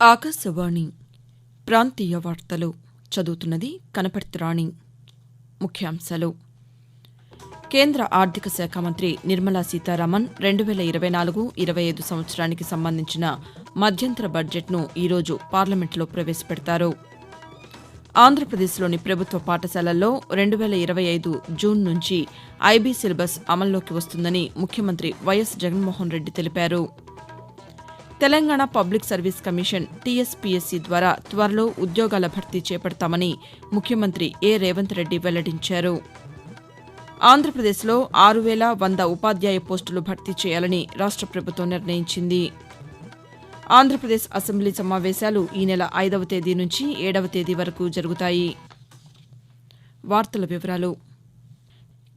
ఆకాశవాణి ప్రాంతీయ వార్తలు చదువుతున్నది కనపర్తి రాణి ముఖ్యాంశాలు. కేంద్ర ఆర్థిక శాఖ మంత్రి నిర్మలా సీతారామన్ రెండు వేల ఇరవై నాలుగు ఇరవై ఐదు సంవత్సరానికి సంబంధించిన మధ్యంతర బడ్జెట్ను ఈరోజు పార్లమెంట్లో ప్రవేశపెడతారు. ఆంధ్రప్రదేశ్లోని ప్రభుత్వ పాఠశాలల్లో రెండు వేల ఇరవై ఐదు జూన్ నుంచి ఐబీ సిలబస్ అమల్లోకి వస్తుందని ముఖ్యమంత్రి వైఎస్ జగన్మోహన్ రెడ్డి తెలిపారు. Telangana public service commission TSPSC ద్వారా త్వరలో ఉద్యోగాల భర్తీ చేపడతామని ముఖ్యమంత్రి ఏ రేవంత్ రెడ్డి వెల్లడించారు. ఆంధ్రప్రదేశ్లో ఆరు వేల వంద ఉపాధ్యాయ పోస్టులు భర్తీ చేయాలని రాష్ట్ర ప్రభుత్వం నిర్ణయించింది. ఆంధ్రప్రదేశ్ అసెంబ్లీ సమావేశాలు ఈ నెల ఐదవ తేదీ నుంచి ఏడవ తేదీ వరకు జరుగుతాయి. వార్తల వివరాలు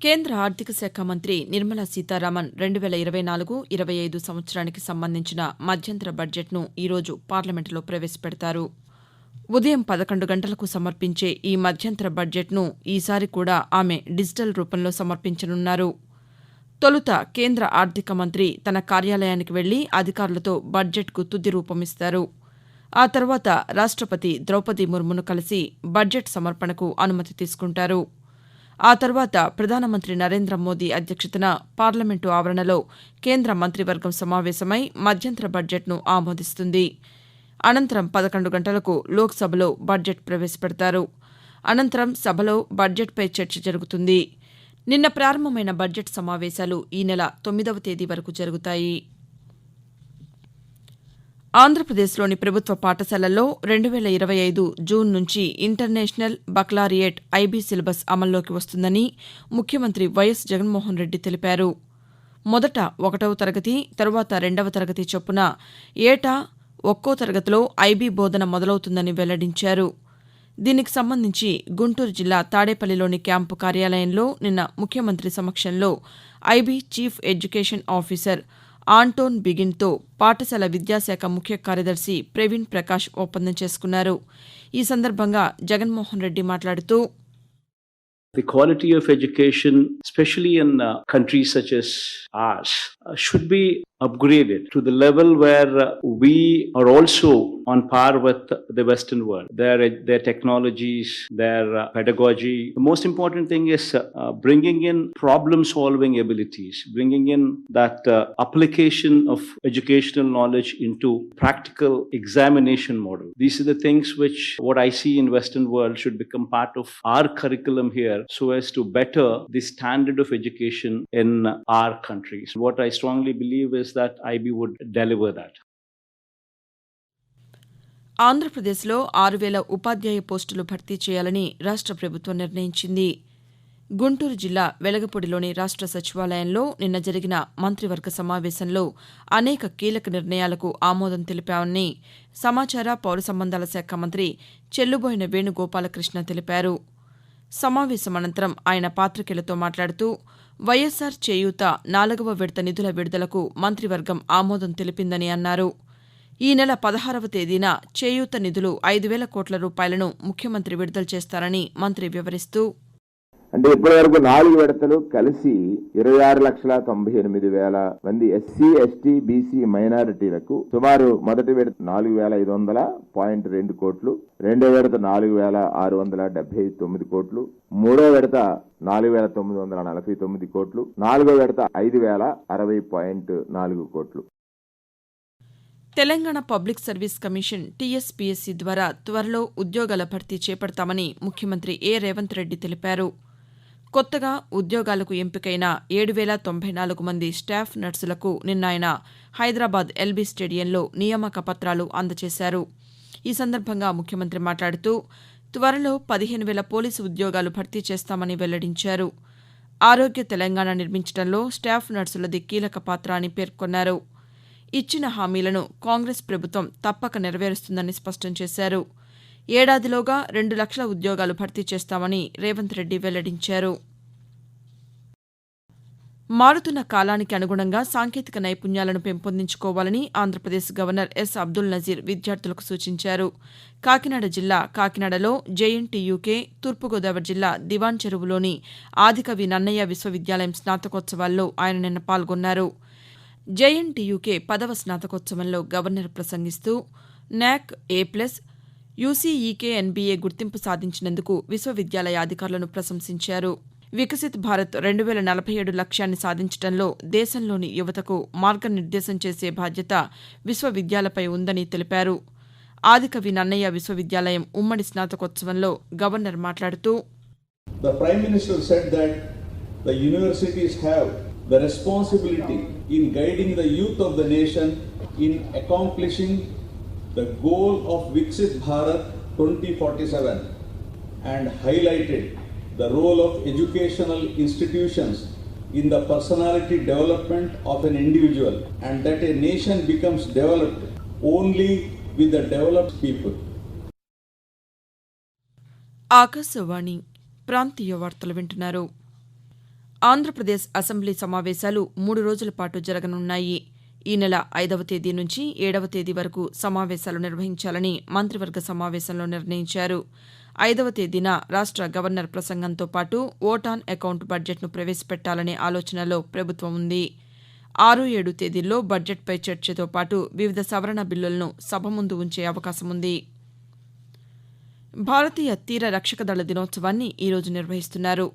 కేంద్ర ఆర్థిక శాఖ మంత్రి నిర్మలా సీతారామన్ రెండు వేల ఇరవై నాలుగు ఇరవై ఐదు సంవత్సరానికి సంబంధించిన మధ్యంతర బడ్జెట్ను ఈరోజు పార్లమెంటులో ప్రవేశపెడతారు. ఉదయం పదకొండు గంటలకు సమర్పించే ఈ మధ్యంతర బడ్జెట్ను ఈసారి కూడా ఆమె డిజిటల్ రూపంలో సమర్పించనున్నారు. తొలుత కేంద్ర ఆర్థిక మంత్రి తన కార్యాలయానికి వెళ్ళి అధికారులతో బడ్జెట్కు తుది రూపమిస్తారు. ఆ తర్వాత రాష్టపతి ద్రౌపది ముర్మును కలిసి బడ్జెట్ సమర్పణకు అనుమతి తీసుకుంటారు. ఆ తర్వాత ప్రధానమంత్రి నరేంద్ర మోదీ అధ్యక్షతన పార్లమెంటు ఆవరణలో కేంద్ర మంత్రివర్గం సమావేశమై మధ్యంతర బడ్జెట్ను ఆమోదిస్తుంది. అనంతరం పదకొండు గంటలకు లోక్సభలో బడ్జెట్ ప్రవేశపెడతారు. అనంతరం సభలో బడ్జెట్పై చర్చ జరుగుతుంది. నిన్న ప్రారంభమైన బడ్జెట్ సమావేశాలు ఈ నెల తొమ్మిదవ తేదీ వరకు జరుగుతాయి. ఆంధ్రప్రదేశ్లోని ప్రభుత్వ పాఠశాలల్లో రెండు వేల ఇరవై ఐదు జూన్ నుంచి ఇంటర్నేషనల్ బక్లారియేట్ ఐబీ సిలబస్ అమల్లోకి వస్తుందని ముఖ్యమంత్రి వైఎస్ జగన్మోహన్ రెడ్డి తెలిపారు. మొదట ఒకటవ తరగతి తరువాత రెండవ తరగతి చొప్పున ఏటా ఒక్కో తరగతిలో ఐబీ బోధన మొదలవుతుందని వెల్లడించారు. దీనికి సంబంధించి గుంటూరు జిల్లా తాడేపల్లిలోని క్యాంపు కార్యాలయంలో నిన్న ముఖ్యమంత్రి సమక్షంలో IB chief education officer Anton బిగిన్తో పాఠశాల విద్యాశాఖ ముఖ్య కార్యదర్శి ప్రవీణ్ ప్రకాష్ ఒప్పందం చేసుకున్నారు ఈ సందర్భంగా జగన్మోహన్ రెడ్డి మాట్లాడుతూ The quality of education, especially in uh, countries such as ours, uh, should be upgraded to the level where we are also on par with the Western world. Their, their technologies, their uh, pedagogy. The most important thing is uh, bringing in problem solving abilities, bringing in that uh, application of educational knowledge into practical examination model. These are the things which what I see in Western world should become part of our curriculum here so as to better the standard of education in our countries. What I strongly believe is that IB would deliver that. ఆంధ్రప్రదేశ్లో ఆరు వేల ఉపాధ్యాయ పోస్టులు భర్తీ చేయాలని రాష్ట్ర ప్రభుత్వం నిర్ణయించింది గుంటూరు జిల్లా వెలగపూడిలోని రాష్ట్ర సచివాలయంలో నిన్న జరిగిన మంత్రివర్గ సమావేశంలో అనేక కీలక నిర్ణయాలకు ఆమోదం తెలిపామని సమాచార పౌర సంబంధాల శాఖ మంత్రి చెల్లుబోయిన వేణుగోపాలకృష్ణ తెలిపారు సమావేశం అనంతరం ఆయన పాతికేయులతో మాట్లాడుతూ వైఎస్సార్ చేయూత నాలుగవ విడత నిధుల విడుదలకు మంత్రివర్గం ఆమోదం తెలిపిందని అన్నారు. ఈ నెల పదహారవ తేదీన చేయూత నిధులు ఐదు వేల కోట్ల రూపాయలను ముఖ్యమంత్రి విడుదల చేస్తారని మంత్రి వివరిస్తూ అంటే ఇప్పటి వరకు నాలుగు విడతలు కలిసి ఇరవై ఆరు లక్షల తొంభై ఎనిమిది వేల మంది ఎస్సీ ఎస్టీ బీసీ మైనారిటీలకు సుమారు మొదటి విడత నాలుగు వేల ఐదు వందల పాయింట్ రెండు కోట్లు రెండో విడత నాలుగు వేల ఆరు వందల డెబ్బై తొమ్మిది కోట్లు మూడో విడత నాలుగు వేల తొమ్మిది వందల నలభై తొమ్మిది కోట్లు నాలుగో విడత ఐదు వేల అరవై పాయింట్ నాలుగు కోట్లు. Telangana public service commission TSPSC ద్వారా త్వరలో ఉద్యోగాల భర్తీ చేపడతామని ముఖ్యమంత్రి ఏ రేవంత్ రెడ్డి తెలిపారు. కొత్తగా ఉద్యోగాలకు ఎంపికైన ఏడు వేల తొంభై నాలుగు మంది స్టాఫ్ నర్సులకు నిన్న ఆయన హైదరాబాద్ ఎల్బీ స్టేడియంలో నియామక పత్రాలు అందజేశారు ఈ సందర్భంగా ముఖ్యమంత్రి మాట్లాడుతూ త్వరలో పదిహేను వేల పోలీసు ఉద్యోగాలు భర్తీ చేస్తామని వెల్లడించారు. ఆరోగ్య తెలంగాణ నిర్మించడంలో స్టాఫ్ నర్సులది కీలక పాత్ర అని పేర్కొన్నారు. ఇచ్చిన హామీలను కాంగ్రెస్ ప్రభుత్వం తప్పక నెరవేరుస్తుందని స్పష్టం చేశారు. ఏడాదిలోగా రెండు లక్షల ఉద్యోగాలు భర్తీ చేస్తామని రేవంత్ రెడ్డి వెల్లడించారు. మారుతున్న కాలానికి అనుగుణంగా సాంకేతిక నైపుణ్యాలను పెంపొందించుకోవాలని ఆంధ్రప్రదేశ్ గవర్నర్ ఎస్. అబ్దుల్ నజీర్ విద్యార్థులకు సూచించారు. కాకినాడ జిల్లా కాకినాడలో జేఎన్టీయూకే తూర్పుగోదావరి జిల్లా దివాన్ చెరువులోని ఆదికవి నన్నయ్య విశ్వవిద్యాలయం స్నాతకోత్సవాల్లో ఆయన నిన్న పాల్గొన్నారు. జేఎన్టీయూకే పదవ స్నాతకోత్సవంలో గవర్నర్ ప్రసంగిస్తూ న్యాక్ ఏ ప్లస్ యూసీఈకేఎన్బీఏ గుర్తింపు సాధించినందుకు విశ్వవిద్యాలయ అధికారులను ప్రశంసించారు. వికసిత్ భారత్ రెండు వేల నలభై ఏడు లక్ష్యాన్ని సాధించడంలో దేశంలోని యువతకు మార్గనిర్దేశం చేసే బాధ్యత విశ్వవిద్యాలయపై ఉందని తెలిపారు. ఆదికవి నన్నయ్య విశ్వవిద్యాలయం ఉమ్మడి స్నాతకోత్సవంలో గవర్నర్ మాట్లాడుతూ The Prime Minister said that the universities have the responsibility in guiding the youth of the nation in accomplishing the goal of Viksit Bharat 2047 and highlighted the role of educational institutions in the personality development of an individual and that a nation becomes developed only with the developed people. Akashvani ప్రాంతీయ వార్తలు వింటున్నారు Andhra Pradesh assembly సమావేశాలు మూడు రోజుల పాటు జరగనున్నాయి ఈ నెల ఐదవ తేదీ నుంచి ఏడవ తేదీ వరకు సమావేశాలు నిర్వహించాలని మంత్రివర్గ సమావేశంలో నిర్ణయించారు. ఐదవ తేదీన రాష్ట గవర్నర్ ప్రసంగంతో పాటు ఓట్ ఆన్ అకౌంట్ బడ్జెట్ను ప్రవేశపెట్టాలనే ఆలోచనలో ప్రభుత్వం ఉంది. ఆరు ఏడు తేదీల్లో బడ్జెట్పై చర్చతో పాటు వివిధ సవరణ బిల్లులను సభ ముందు ఉంచే అవకాశం ఉంది. భారతీయ తీర రక్షక దళ దినోత్సవాన్ని ఈరోజు నిర్వహిస్తున్నారు.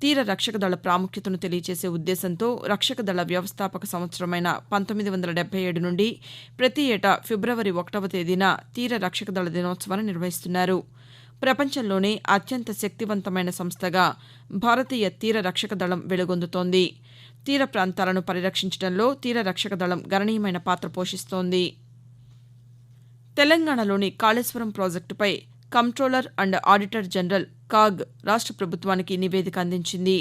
తీర రక్షక దళ ప్రాముఖ్యతను తెలియజేసే ఉద్దేశంతో రక్షక దళ వ్యవస్థాపక సంవత్సరమైన పంతొమ్మిది వందల డెబ్బై ఏడు నుండి ప్రతి ఏటా ఫిబ్రవరి ఒకటవ తేదీన తీర రక్షక దళ దినోత్సవాన్ని నిర్వహిస్తున్నారు. ప్రపంచంలోనే అత్యంత శక్తివంతమైన సంస్థగా భారతీయ తీర రక్షక దళం వెలుగొందుతోంది. తీర ప్రాంతాలను పరిరక్షించడంలో తీర రక్షక దళం గణనీయమైన పాత్ర పోషిస్తోంది. తెలంగాణలోని కాళేశ్వరం ప్రాజెక్టుపై controller and auditor general CAG రాష్ట ప్రభుత్వానికి నివేదిక అందించింది.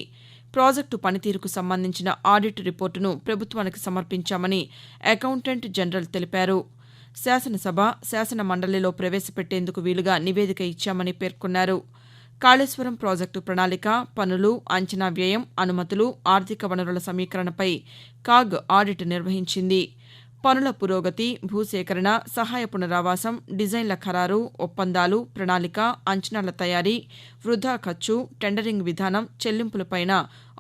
ప్రాజెక్టు పనితీరుకు సంబంధించిన ఆడిట్ రిపోర్టును ప్రభుత్వానికి సమర్పించామని అకౌంటెంట్ జనరల్ తెలిపారు. శాసనసభ శాసన మండలిలో ప్రవేశపెట్టేందుకు వీలుగా నివేదిక ఇచ్చామని పేర్కొన్నారు. కాళేశ్వరం ప్రాజెక్టు ప్రణాళిక పనులు అంచనా వ్యయం అనుమతులు ఆర్థిక వనరుల సమీకరణపై కాగ్ ఆడిట్ నిర్వహించింది. పనుల పురోగతి భూసేకరణ సహాయ పునరావాసం డిజైన్ల ఖరారు ఒప్పందాలు ప్రణాళిక అంచనాల తయారీ వృధా ఖర్చు టెండరింగ్ విధానం చెల్లింపులపైన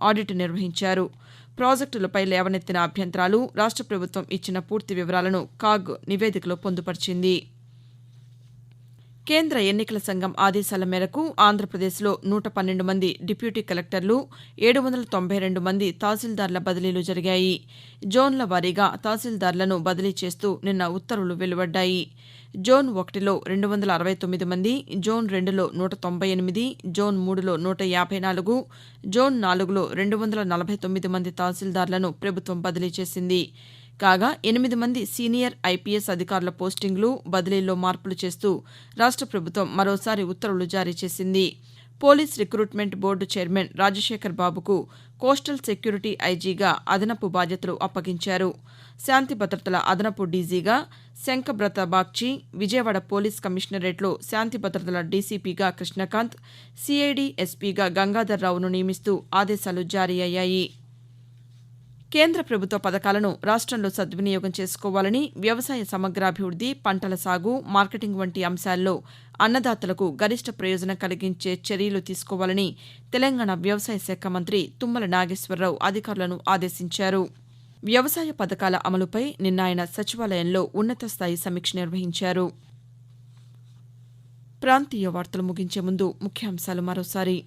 ఆడిట్ నిర్వహించారు. ప్రాజెక్టులపై లేవనెత్తిన అభ్యంతరాలు రాష్ట ప్రభుత్వం ఇచ్చిన పూర్తి వివరాలను కాగ్ నివేదికలో పొందుపరిచింది. కేంద్ర ఎన్నికల సంఘం ఆదేశాల మేరకు ఆంధ్రప్రదేశ్లో నూట పన్నెండు మంది డిప్యూటీ కలెక్టర్లు ఏడు వందల తొంభై రెండు మంది తహసీల్దార్ల బదిలీలు జరిగాయి. జోన్ల వారీగా తహసీల్దార్లను బదిలీ చేస్తూ నిన్న ఉత్తర్వులు వెలువడ్డాయి. జోన్ ఒకటిలో రెండు వందల అరవై తొమ్మిది మంది జోన్ రెండులో నూట తొంభై ఎనిమిది జోన్ మూడులో నూట యాభై నాలుగు జోన్ నాలుగులో రెండు వందల నలభై తొమ్మిది మంది తహసీల్దార్లను ప్రభుత్వం బదిలీ చేసింది. కాగా ఎనిమిది మంది సీనియర్ ఐపీఎస్ అధికారుల పోస్టింగ్లు బదిలీల్లో మార్పులు చేస్తూ రాష్ట ప్రభుత్వం మరోసారి ఉత్తర్వులు జారీ చేసింది. Police recruitment board chairman Rajasekhar బాబుకు కోస్టల్ సెక్యూరిటీ ఐజీగా అదనపు బాధ్యతలు అప్పగించారు. శాంతి భద్రతల అదనపు డీజీగా శంఖబ్రత బాగ్చి విజయవాడ పోలీస్ కమిషనరేట్లో శాంతి భద్రతల డీసీపీగా కృష్ణకాంత్ సిఐడి ఎస్పీగా గంగాధర్రావును నియమిస్తూ ఆదేశాలు జారీ అయ్యాయి. కేంద్ర ప్రభుత్వ పథకాలను రాష్ట్రంలో సద్వినియోగం చేసుకోవాలని వ్యవసాయ సమగ్రాభివృద్ది పంటల సాగు మార్కెటింగ్ వంటి అంశాల్లో అన్నదాతలకు గరిష్ట ప్రయోజనం కలిగించే చర్యలు తీసుకోవాలని తెలంగాణ వ్యవసాయ శాఖ మంత్రి తుమ్మల నాగేశ్వరరావు అధికారులను ఆదేశించారు. వ్యవసాయ పథకాల అమలుపై నిన్న ఆయన సచివాలయంలో ఉన్నత స్థాయి సమీక్ష నిర్వహించారు. ప్రాంతీయ వార్తలు ముగించే ముందు ముఖ్యాంశాలు మరోసారి.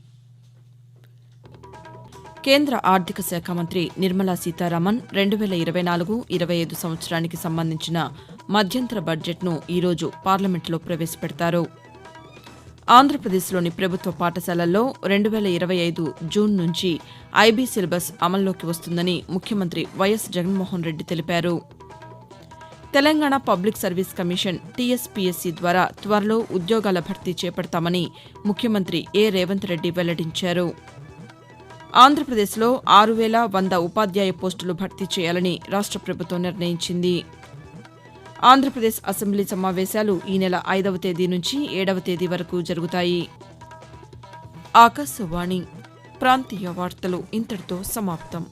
కేంద్ర ఆర్థిక శాఖ మంత్రి నిర్మలా సీతారామన్ రెండు వేల ఇరవై నాలుగు ఇరవై ఐదు సంవత్సరానికి సంబంధించిన మధ్యంతర బడ్జెట్ను ఈరోజు పార్లమెంటులో ప్రవేశపెడతారు. ఆంధ్రప్రదేశ్లోని ప్రభుత్వ పాఠశాలల్లో రెండు వేల ఇరవై ఐదు జూన్ నుంచి ఐబీ సిలబస్ అమల్లోకి వస్తుందని ముఖ్యమంత్రి వైఎస్ జగన్మోహన్ రెడ్డి తెలిపారు. Telangana public service commission TSPSC ద్వారా త్వరలో ఉద్యోగాల భర్తీ చేపడతామని ముఖ్యమంత్రి ఏ రేవంత్ రెడ్డి వెల్లడించారు. ఆంధ్రప్రదేశ్లో ఆరు వేల వంద ఉపాధ్యాయ పోస్టులు భర్తీ చేయాలని రాష్ట ప్రభుత్వం నిర్ణయించింది. ఆంధ్రప్రదేశ్ అసెంబ్లీ సమావేశాలు ఈ నెల ఐదవ తేదీ నుంచి ఏడవ తేదీ వరకు జరుగుతాయి. ఆకాశవాణి ప్రాంతీయ వార్తలు ఇంతటితో సమాప్తం.